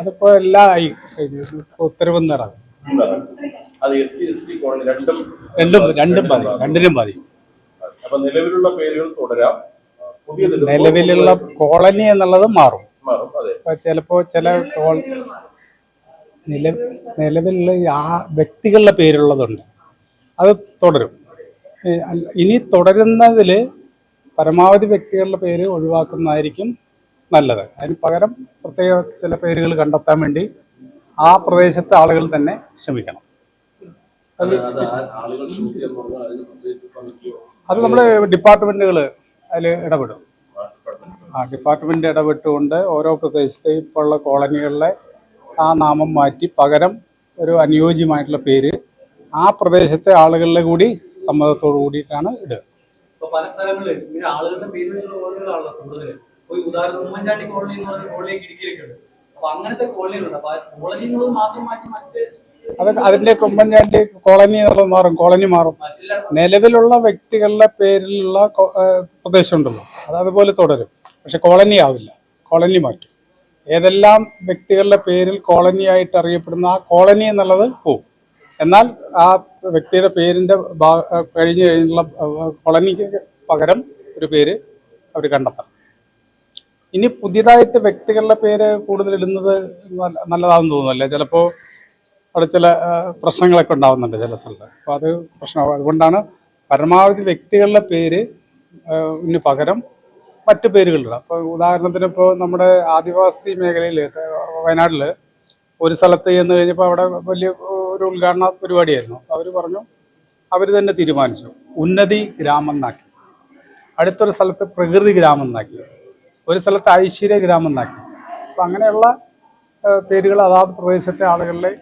അതിപ്പോ എല്ലാം ആയി ഉത്തരവ് കോളനി രണ്ടും രണ്ടും രണ്ടിനും നിലവിലുള്ള പേരുകൾ തുടരാം. നിലവിലുള്ള കോളനി എന്നുള്ളത് മാറും. ചിലപ്പോ ചില കോൾ നില നിലവിലുള്ള ആ വ്യക്തികളുടെ പേരുള്ളതുണ്ട്. അത് തുടരും. ഇനി തുടരുന്നതിൽ പരമാവധി വ്യക്തികളുടെ പേര് ഒഴിവാക്കുന്നതായിരിക്കും. നല്ലത്. അതിന് പകരം പ്രത്യേക ചില പേരുകൾ കണ്ടെത്താൻ വേണ്ടി ആ പ്രദേശത്തെ ആളുകൾ തന്നെ ശ്രമിക്കണം. അത് അത് ആളുകൾ ശ്രമിക്കുക എന്ന് പറഞ്ഞാൽ അതിന് പ്രത്യേകിച്ച് അത് നമ്മുടെ ഡിപ്പാർട്ട്മെന്റുകൾ അതിൽ ഇടപെടും. ആ, ഡിപ്പാർട്ട്മെന്റ് ഇടപെട്ടുകൊണ്ട് ഓരോ പ്രദേശത്തെ ഇപ്പോൾ ഉള്ള കോളനികളിലെ ആ നാമം മാറ്റി പകരം ഒരു അനുയോജ്യമായിട്ടുള്ള പേര് ആ പ്രദേശത്തെ ആളുകളുടെ കൂടി സമ്മതത്തോടു കൂടിയിട്ടാണ് ഇടുക. ഇപ്പൊ പല സ്ഥലങ്ങളിൽ ആളുകളുടെ പേര് കൂടുതൽ ഈ ഉദാഹരണം ഉമ്മൻചാണ്ടി കോളനി എന്ന് പറഞ്ഞ കോളനിയൊക്കെ ഇടുക്കിയിലൊക്കെ ഉണ്ട് അപ്പൊ അങ്ങനത്തെ കോളനികളുണ്ട് അപ്പൊ കോളനികൾ മാത്രം മാറ്റി മറ്റ് അത് അതിന്റെ കുമ്പൻചാണ്ടി കോളനി എന്നുള്ളത് മാറും കോളനി മാറും. നിലവിലുള്ള വ്യക്തികളുടെ പേരിലുള്ള പ്രദേശം ഉണ്ടല്ലോ അത് അതുപോലെ തുടരും. പക്ഷെ കോളനി ആവില്ല. കോളനി മാറ്റും. ഏതെല്ലാം വ്യക്തികളുടെ പേരിൽ കോളനി ആയിട്ട് അറിയപ്പെടുന്ന ആ കോളനി എന്നുള്ളത് പോവും. എന്നാൽ ആ വ്യക്തിയുടെ പേരിന്റെ കഴിഞ്ഞ് കഴിഞ്ഞുള്ള കോളനിക്ക് പകരം ഒരു പേര് അവർ കണ്ടെത്തണം. ഇനി പുതിയതായിട്ട് വ്യക്തികളുടെ പേര് കൂടുതൽ ഇടുന്നത് നല്ല- നല്ലതാണെന്ന് തോന്നുന്നല്ലേ ചിലപ്പോൾ അവിടെ ചില പ്രശ്നങ്ങളൊക്കെ ഉണ്ടാവുന്നുണ്ട് ചില സ്ഥലത്ത്. അപ്പോൾ അത് പ്രശ്നമാകും അതുകൊണ്ടാണ് പരമാവധി വ്യക്തികളുടെ പേര് ഇന് പകരം മറ്റു പേരുകളിടാം അപ്പോൾ ഉദാഹരണത്തിന് ഇപ്പോൾ നമ്മുടെ ആദിവാസി മേഖലയിൽ വയനാട്ടിൽ ഒരു സ്ഥലത്ത് ചെന്ന് കഴിഞ്ഞപ്പോൾ അവിടെ വലിയ ഒരു ഉദ്ഘാടന പരിപാടിയായിരുന്നു. അവർ പറഞ്ഞു അവർ തന്നെ തീരുമാനിച്ചു. ഉന്നതി ഗ്രാമം എന്നാക്കി. അടുത്തൊരു സ്ഥലത്ത് പ്രകൃതി ഗ്രാമം എന്നാക്കി. ഒരു സ്ഥലത്ത് ഐശ്വര്യ ഗ്രാമം എന്നാക്കി അപ്പം അങ്ങനെയുള്ള പേരുകൾ അതാത് പ്രദേശത്തെ ആളുകളിലെ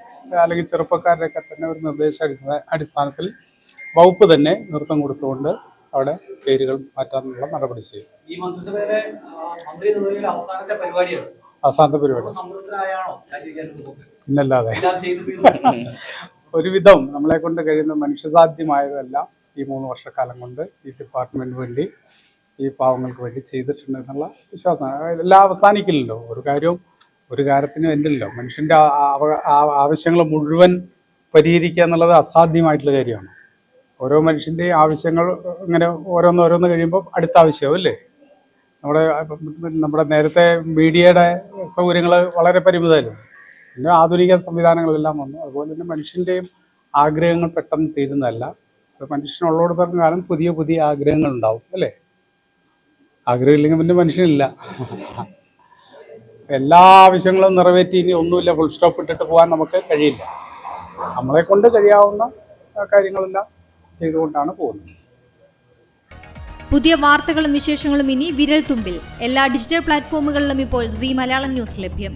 അല്ലെങ്കിൽ ചെറുപ്പക്കാരുടെയൊക്കെ തന്നെ ഒരു നിർദ്ദേശ അടിസ്ഥാനത്തിൽ വകുപ്പ് തന്നെ നൃത്തം കൊടുത്തുകൊണ്ട് അവിടെ പേരുകൾ മാറ്റാനുള്ള നടപടി ചെയ്യും ഈ മന്ത്രിസഭയിലെ മന്ത്രി അവസാനത്തെ പരിപാടിയാണ്. അവസാനത്തെ പരിപാടി. ഇന്നല്ലാതെ. ഒരുവിധം നമ്മളെ കൊണ്ട് കഴിയുന്ന മനുഷ്യസാധ്യമായതെല്ലാം ഈ മൂന്ന് വർഷക്കാലം കൊണ്ട് ഈ ഡിപ്പാർട്ട്മെന്റിന് വേണ്ടി ഈ പാവങ്ങൾക്ക് വേണ്ടി ചെയ്തിട്ടുണ്ട് എന്നുള്ള വിശ്വാസമാണ് എല്ലാം അവസാനിക്കില്ലല്ലോ. ഒരു കാര്യവും ഒരു കാര്യത്തിനും എന്തില്ലല്ലോ മനുഷ്യന്റെ ആവശ്യങ്ങൾ മുഴുവൻ പരിഹരിക്കുക എന്നുള്ളത് അസാധ്യമായിട്ടുള്ള കാര്യമാണ്. ഓരോ മനുഷ്യന്റെയും ആവശ്യങ്ങൾ ഇങ്ങനെ ഓരോന്ന് ഓരോന്ന് കഴിയുമ്പോൾ അടുത്ത ആവശ്യമാവും അല്ലേ? നമ്മുടെ നമ്മുടെ നേരത്തെ മീഡിയയുടെ സൗകര്യങ്ങൾ വളരെ പരിമിതമല്ലേ? പിന്നെ ആധുനിക സംവിധാനങ്ങളെല്ലാം വന്നു. അതുപോലെ തന്നെ മനുഷ്യന്റെയും ആഗ്രഹങ്ങൾ പെട്ടെന്ന് തീരുന്നതല്ല. അത് മനുഷ്യനുള്ളോടത്തോളം കാലം പുതിയ പുതിയ ആഗ്രഹങ്ങൾ ഉണ്ടാവും അല്ലേ? ആഗ്രഹമില്ലെങ്കിൽ പിന്നെ മനുഷ്യനില്ല. എല്ലാ ആവശ്യങ്ങളും നിറവേറ്റി ഇനി ഒന്നുമില്ല ഫുൾ സ്റ്റോപ്പ് ഇട്ടിട്ട് പോകാൻ നമുക്ക് കഴിയില്ല. നമ്മളെ കൊണ്ട് കഴിയാവുന്ന കാര്യങ്ങളെല്ലാം ചെയ്തുകൊണ്ടാണ് പോകുന്നത്. പുതിയ വാർത്തകളും വിശേഷങ്ങളും ഇനി വിരൽ തുമ്പിൽ എല്ലാ ഡിജിറ്റൽ പ്ലാറ്റ്ഫോമുകളിലും ഇപ്പോൾ സി മലയാളം ന്യൂസ് ലഭ്യം.